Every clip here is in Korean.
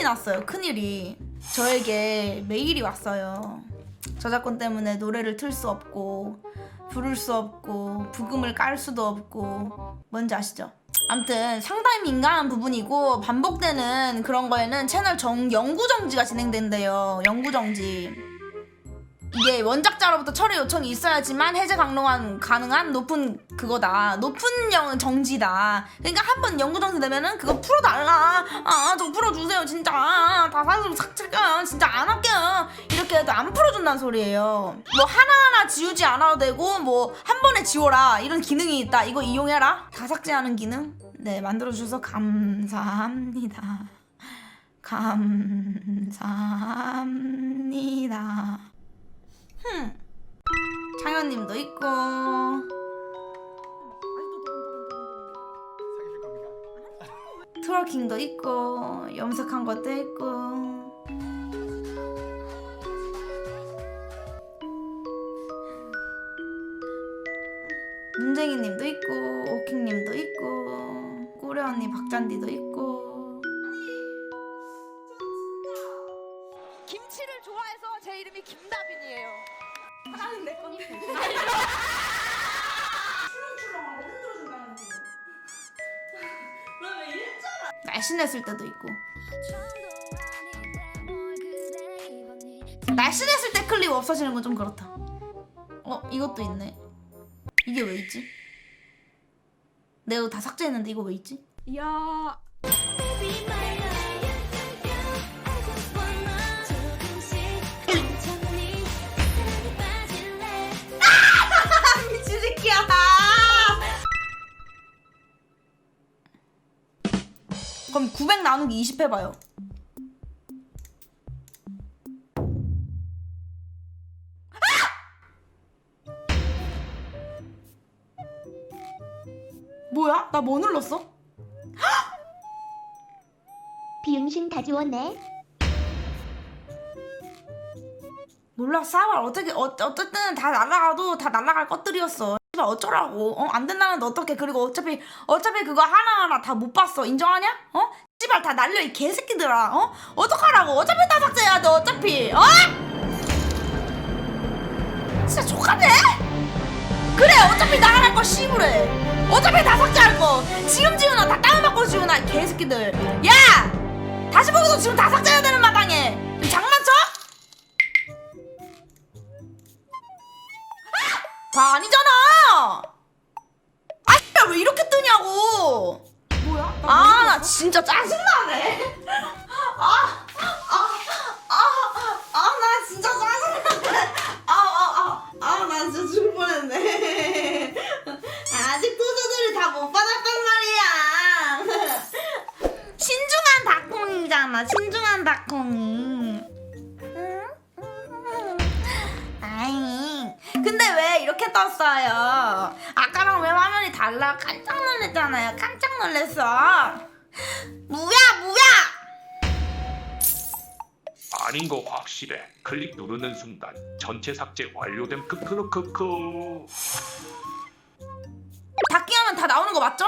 큰일이 났어요. 큰일이. 저에게 메일이 왔어요. 저작권 때문에 노래를 틀 수 없고 부를 수 없고 부금을 깔 수도 없고 뭔지 아시죠? 아무튼 상당히 민감한 부분이고 반복되는 그런 거에는 채널 정 영구 정지가 진행된대요. 영구 정지. 이게 원작자로부터 처리 요청이 있어야지만 해제 가능한 가능한 높은 그거다. 높은 영 정지다. 그러니까 한번 영구 정지 되면은 그거 풀어달라. 아, 저 풀어주세요, 진짜. 아, 다 사실 삭제가 진짜 안 할게요. 이렇게 해도 안 풀어준다는 소리예요. 뭐 하나하나 지우지 않아도 되고 뭐 한 번에 지워라 이런 기능이 있다. 이거 이용해라. 다 삭제하는 기능. 네, 만들어 주셔서 감사합니다. 감사합니다. 흠. 장현님도 있고. 트월킹도 있고 염색한 것도 있고. 문쟁이님도 있고 오킹님도 있고 꼬레 언니 박잔디도 있고. 출렁출렁하고 흔들어준다는 거. 그러면 일자라. 날씬했을 때도 있고. 날씬했을 때 클립 없어지는 건 좀 그렇다. 어 이것도 있네. 이게 왜 있지? 내가 다 삭제했는데 이거 왜 있지? 야, 그럼 900 나누기 20 해봐요. 뭐야? 나 뭐 눌렀어? 비응신 다 지웠네. 몰라 싸발 어떻게 어, 어쨌든 다 날라가도 다 날라갈 것들이었어 씨발 어쩌라고? 어? 안 된다는데 어떡해? 그리고 어차피 어차피 그거 하나하나 다 못 봤어. 인정하냐? 어? 씨발 다 날려 이 개새끼들아. 어? 어떡하라고? 어차피 다 삭제해야 돼 어차피. 어? 진짜 족하네? 그래 어차피 나갈 거 씨부래 어차피 다 삭제할 거. 지금 지우나 다 다운받고 지우나 이 개새끼들. 야! 다시 보기도 지금 다 삭제해야 되는 마당에. 장난쳐? 다 아니잖아. 아, 씨발, 왜 이렇게 뜨냐고. 뭐야? 아, 나 진짜 짜증나네. 아, 아, 아, 아, 나 진짜 짜증나네. 아, 아, 아, 아, 나 진짜 죽을 뻔했네. 아직 투수들이 다못 받았단 말이야. 신중한 닭콩이잖아, 신중한 닭콩이. 근데 왜 이렇게 떴어요? 아까랑 왜 화면이 달라? 깜짝 놀랐잖아요. 깜짝 놀랐어. 뭐야, 뭐야? 아닌 거 확실해. 클릭 누르는 순간 전체 삭제 완료됨. 크크크크크. 닫기 하면 다 나오는 거 맞죠?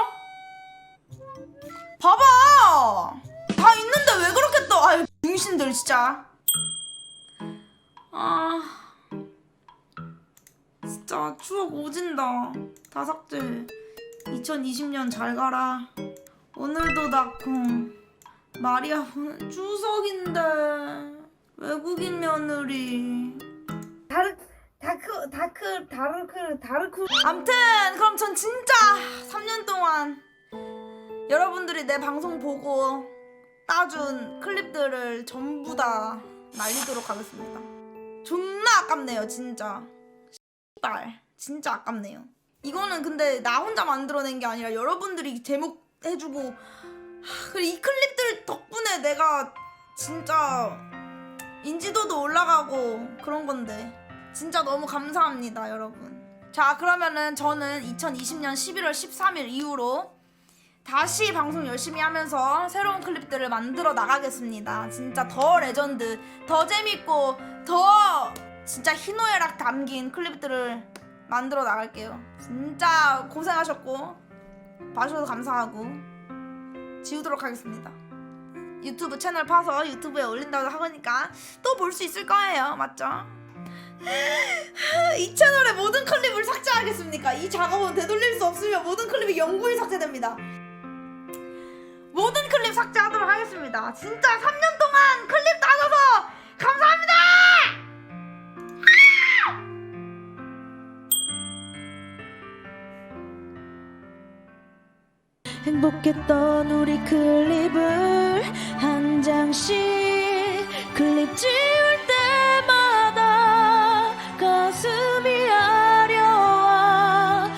봐봐. 다 있는데 왜 그렇게 떠? 아유, 중신들 진짜. 아, 진짜 추억 오진다. 다 삭제. 2020년 잘 가라. 오늘도 낳고 마리아 보는 추석인데 외국인 며느리. 다르 다크 다크 다르크 다르크. 암튼 그럼 전 진짜 3년 동안 여러분들이 내 방송 보고 따준 클립들을 전부 다 날리도록 하겠습니다. 존나 아깝네요, 진짜. 씨발, 진짜 아깝네요. 이거는 근데 나 혼자 만들어낸 게 아니라 여러분들이 제목 해주고 하, 그리고 이 클립들 덕분에 내가 진짜 인지도도 올라가고 그런 건데 진짜 너무 감사합니다, 여러분. 자, 그러면은 저는 2020년 11월 13일 이후로 다시 방송 열심히 하면서 새로운 클립들을 만들어 나가겠습니다. 진짜 더 레전드, 더 재밌고, 더 진짜 희노애락 담긴 클립들을 만들어 나갈게요. 진짜 고생하셨고, 봐주셔서 감사하고, 지우도록 하겠습니다. 유튜브 채널 파서 유튜브에 올린다고 하니까 또 볼 수 있을 거예요. 맞죠? 이 채널의 모든 클립을 삭제하겠습니까? 이 작업은 되돌릴 수 없으며 모든 클립이 영구히 삭제됩니다. 모든 클립 삭제하도록 하겠습니다. 진짜 3년 동안 클립 따줘서 감사합니다! 행복했던 우리 클립을 한 장씩 클립 찍